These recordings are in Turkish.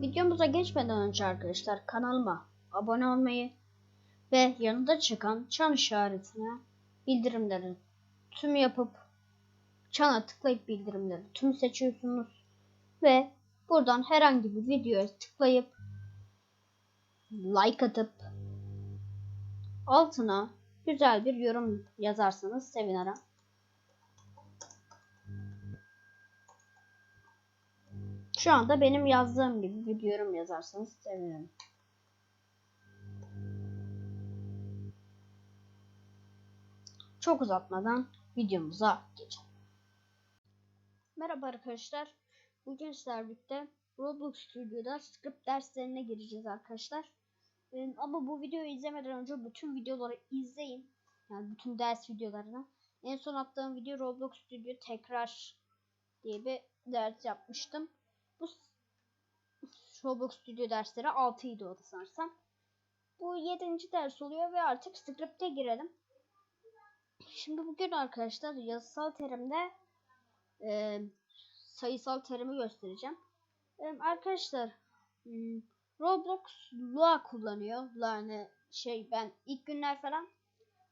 Videomuza geçmeden önce arkadaşlar kanalıma abone olmayı ve yanında çıkan çan işaretine bildirimleri tüm yapıp çana tıklayıp bildirimleri tüm seçiyorsunuz ve buradan herhangi bir videoya tıklayıp like atıp altına güzel bir yorum yazarsanız sevinirim. Şu anda benim yazdığım gibi bir yorum yazarsanız sevinirim. Çok uzatmadan videomuza geçelim. Merhaba arkadaşlar. Bugün sizlerle Roblox Studio'da script derslerine gireceğiz arkadaşlar. Ee, ama bu videoyu izlemeden önce bütün videoları izleyin. Yani bütün ders videolarını. En son attığım video Roblox Studio tekrar diye bir ders yapmıştım. Bu Roblox Studio dersleri 6 idi o da sanırsam. Bu 7. ders oluyor ve artık script'e girelim. Şimdi bugün arkadaşlar yazısal terimde e, sayısal terimi göstereceğim. E, arkadaşlar hmm, Roblox Lua kullanıyor. Yani şey ben ilk günler falan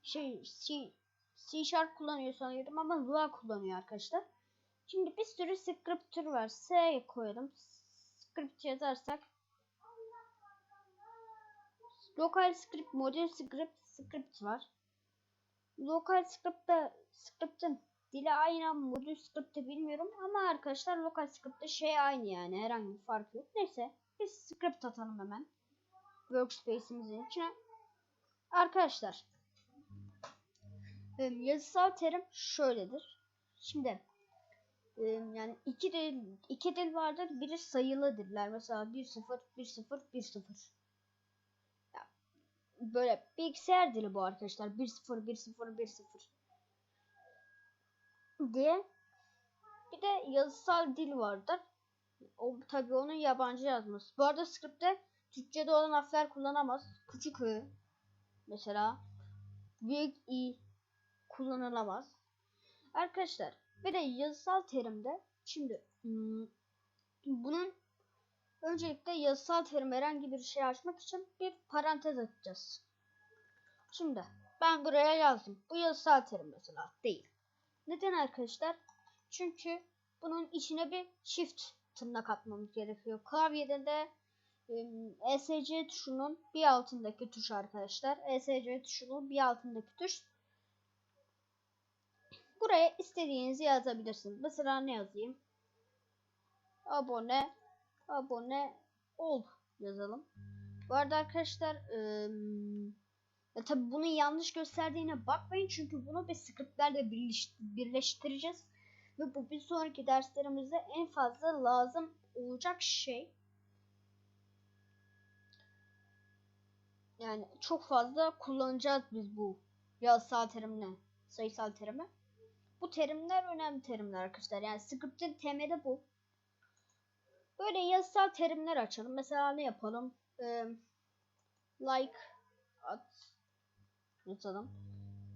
şey C, C Sharp kullanıyor sanıyordum ama Lua kullanıyor arkadaşlar. Şimdi bir sürü script türü var. S koyalım. Script yazarsak Local script, model script, script var. Lokal script'te script'in dili aynı modül script'te bilmiyorum ama arkadaşlar lokal script'te şey aynı yani herhangi bir fark yok. Neyse biz script atalım hemen workspace'imizin içine. Arkadaşlar yazısal terim şöyledir. Şimdi yani iki dil iki dil vardır. Biri sayılı diller. Mesela 1 0 1 0 1 0 böyle bilgisayar dili bu arkadaşlar. 1-0 1-0 1-0 diye. Bir de yazısal dil vardır. O tabii onun yabancı yazması. Bu arada script'te Türkçe'de olan harfler kullanamaz. Küçük ı mesela büyük i kullanılamaz. Arkadaşlar bir de yazısal terimde şimdi hmm, bunun Öncelikle yazısal terim herhangi bir şey açmak için bir parantez açacağız. Şimdi ben buraya yazdım. Bu yazısal terim mesela değil. Neden arkadaşlar? Çünkü bunun içine bir shift tırnak atmamız gerekiyor. Klavyede de ESC tuşunun bir altındaki tuş arkadaşlar. ESC tuşunun bir altındaki tuş. Buraya istediğinizi yazabilirsiniz. Mesela ne yazayım? Abone abone ol yazalım. Bu arada arkadaşlar ıı, ya tabi bunun yanlış gösterdiğine bakmayın çünkü bunu bir scriptlerle birleş, birleştireceğiz ve bu bir sonraki derslerimizde en fazla lazım olacak şey. Yani çok fazla kullanacağız biz bu yazısal terimle sayısal terimi. Bu terimler önemli terimler arkadaşlar. Yani script'in temeli bu. Böyle yazısal terimler açalım. Mesela ne yapalım? Ee, like at yazalım.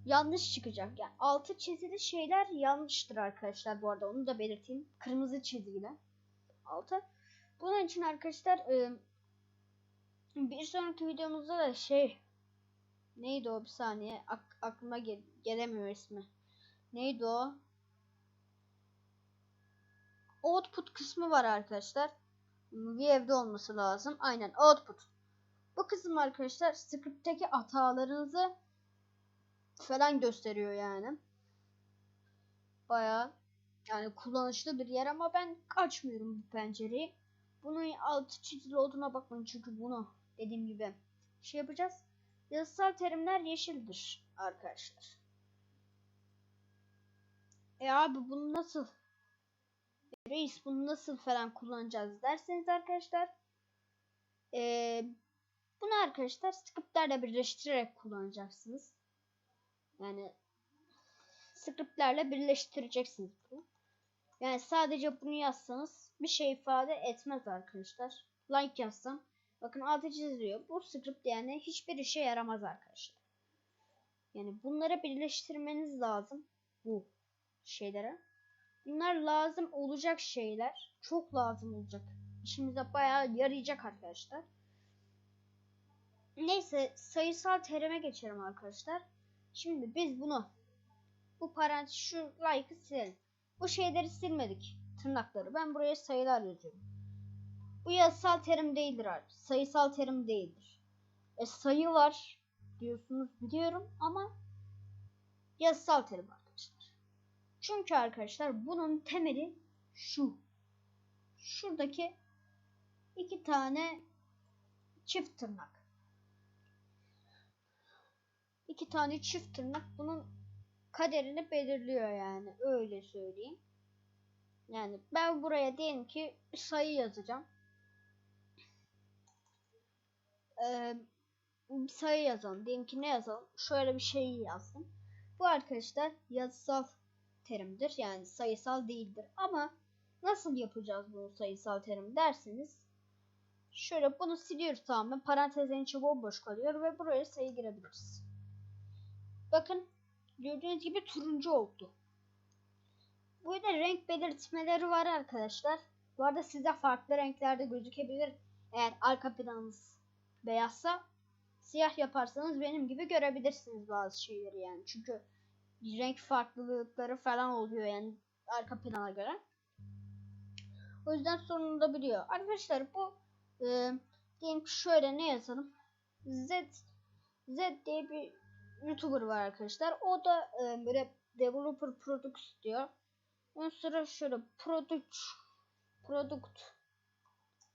Yanlış çıkacak. Yani altı çizili şeyler yanlıştır arkadaşlar bu arada. Onu da belirteyim. Kırmızı çizgiyle. Altı. Bunun için arkadaşlar e, bir sonraki videomuzda da şey neydi o bir saniye Ak aklıma gel gelemiyor ismi. Neydi o? output kısmı var arkadaşlar. View'de olması lazım. Aynen output. Bu kısım arkadaşlar script'teki hatalarınızı falan gösteriyor yani. Baya yani kullanışlı bir yer ama ben açmıyorum bu pencereyi. Bunun altı çizili olduğuna bakmayın çünkü bunu dediğim gibi şey yapacağız. Yazısal terimler yeşildir arkadaşlar. E abi bunu nasıl reis bunu nasıl falan kullanacağız derseniz arkadaşlar ee, bunu arkadaşlar scriptlerle birleştirerek kullanacaksınız. Yani scriptlerle birleştireceksiniz bunu. Yani sadece bunu yazsanız bir şey ifade etmez arkadaşlar. Like yazsam bakın altı çiziliyor. Bu script yani hiçbir işe yaramaz arkadaşlar. Yani bunları birleştirmeniz lazım bu şeylere. Bunlar lazım olacak şeyler. Çok lazım olacak işimize bayağı yarayacak arkadaşlar. Neyse sayısal terime geçelim arkadaşlar. Şimdi biz bunu bu parantez şu like'ı silelim. Bu şeyleri silmedik. Tırnakları. Ben buraya sayılar yazıyorum. Bu yazısal terim değildir abi. Sayısal terim değildir. E sayı var diyorsunuz biliyorum ama yazısal terim arkadaşlar. Çünkü arkadaşlar bunun temeli şu. Şuradaki iki tane çift tırnak. İki tane çift tırnak bunun kaderini belirliyor yani öyle söyleyeyim. Yani ben buraya diyelim ki sayı yazacağım. Ee, bir sayı yazalım. Diyelim ki ne yazalım? Şöyle bir şey yazdım. Bu arkadaşlar yazısal terimdir. Yani sayısal değildir. Ama nasıl yapacağız bunu sayısal terim derseniz şöyle bunu siliyoruz tamamen. Parantezin içi bomboş kalıyor ve buraya sayı girebiliriz. Bakın gördüğünüz gibi turuncu oldu. Burada renk belirtmeleri var arkadaşlar. Bu arada size farklı renklerde gözükebilir. Eğer arka planınız beyazsa siyah yaparsanız benim gibi görebilirsiniz bazı şeyleri yani. Çünkü renk farklılıkları falan oluyor yani arka plana göre. O yüzden sorun olabiliyor. Arkadaşlar bu e, diyelim ki şöyle ne yazalım? Z Z diye bir YouTuber var arkadaşlar. O da e, böyle developer products diyor. Ondan sonra şöyle product product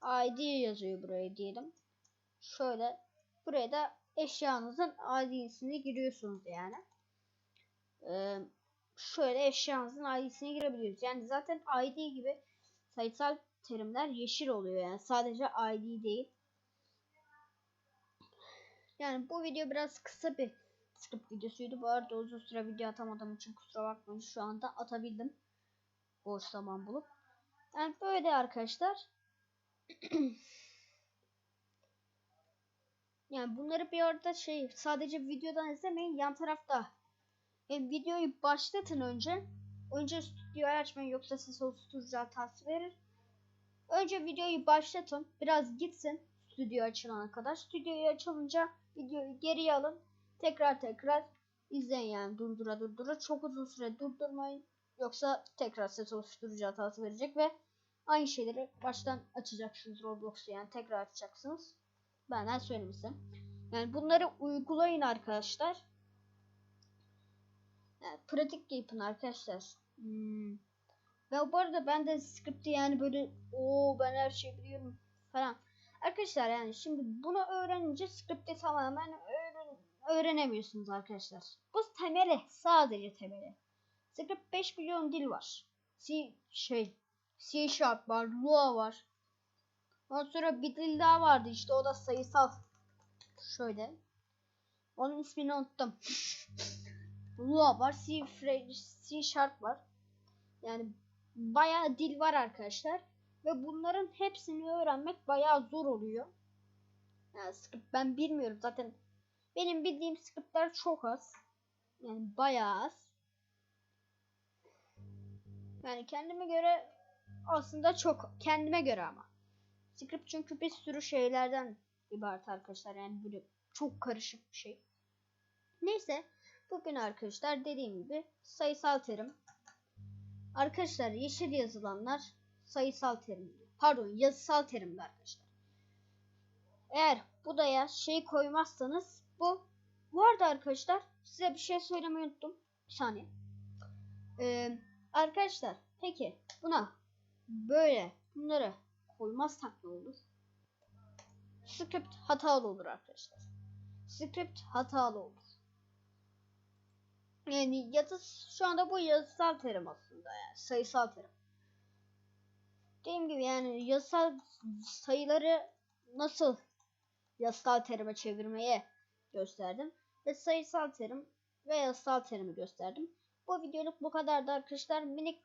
ID yazıyor buraya diyelim. Şöyle buraya da eşyanızın ID'sini giriyorsunuz yani. Ee, şöyle eşyanızın ID'sini girebiliyoruz. Yani zaten ID gibi sayısal terimler yeşil oluyor yani sadece ID değil. Yani bu video biraz kısa bir script videosuydu. Bu arada uzun süre video atamadığım için kusura bakmayın. Şu anda atabildim. Boş zaman bulup. Yani böyle arkadaşlar. yani bunları bir arada şey sadece videodan izlemeyin. Yan tarafta yani videoyu başlatın önce. Önce stüdyoyu açmayın yoksa ses oluşturucu hatası verir. Önce videoyu başlatın. Biraz gitsin stüdyo açılana kadar. Stüdyoyu açılınca videoyu geriye alın. Tekrar tekrar izleyin yani durdura durdura. Çok uzun süre durdurmayın. Yoksa tekrar ses oluşturucu hatası verecek ve aynı şeyleri baştan açacaksınız Roblox'u yani tekrar açacaksınız. Benden söylemiştim. Yani bunları uygulayın arkadaşlar. Yani pratik yapın arkadaşlar. Hmm. Ve bu arada ben de script'i yani böyle o ben her şeyi biliyorum falan. Arkadaşlar yani şimdi bunu öğrenince script'i tamamen öğren öğrenemiyorsunuz arkadaşlar. Bu temeli sadece temeli. Script 5 milyon dil var. C şey C Sharp var, Lua var. Ondan sonra bir dil daha vardı işte o da sayısal. Şöyle. Onun ismini unuttum. Lua var, C, C Sharp var. Yani bayağı dil var arkadaşlar. Ve bunların hepsini öğrenmek bayağı zor oluyor. Yani script ben bilmiyorum zaten. Benim bildiğim scriptler çok az. Yani bayağı az. Yani kendime göre aslında çok kendime göre ama. Script çünkü bir sürü şeylerden ibaret arkadaşlar. Yani böyle çok karışık bir şey. Neyse bugün arkadaşlar dediğim gibi sayısal terim. Arkadaşlar yeşil yazılanlar sayısal terim. Pardon yazısal terimdi arkadaşlar. Eğer budaya şey koymazsanız bu bu arada arkadaşlar size bir şey söylemeyi unuttum. Bir saniye. Ee, arkadaşlar peki buna böyle bunları koymazsak ne olur? Script hatalı olur arkadaşlar. Script hatalı olur. Yani yazı şu anda bu yazısal terim aslında yani sayısal terim. Dediğim gibi yani yazısal sayıları nasıl yazısal terime çevirmeye gösterdim. Ve sayısal terim ve yazısal terimi gösterdim. Bu videoluk bu kadardı arkadaşlar. Minik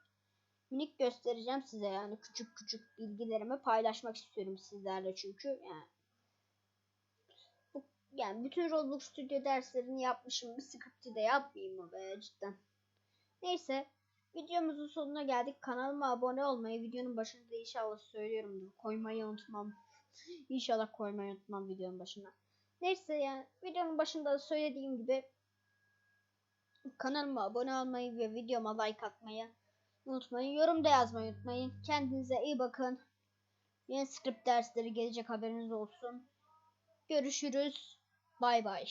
minik göstereceğim size yani küçük küçük bilgilerimi paylaşmak istiyorum sizlerle çünkü yani yani bütün Roblox Studio derslerini yapmışım bir script'i de yapmayayım mı be cidden. Neyse Videomuzun sonuna geldik. Kanalıma abone olmayı, videonun başında inşallah söylüyorumdur. Koymayı unutmam. İnşallah koymayı unutmam videonun başına. Neyse yani videonun başında da söylediğim gibi kanalıma abone olmayı ve videoma like atmayı unutmayın. Yorum da yazmayı unutmayın. Kendinize iyi bakın. Yeni script dersleri gelecek haberiniz olsun. Görüşürüz. Bay bay.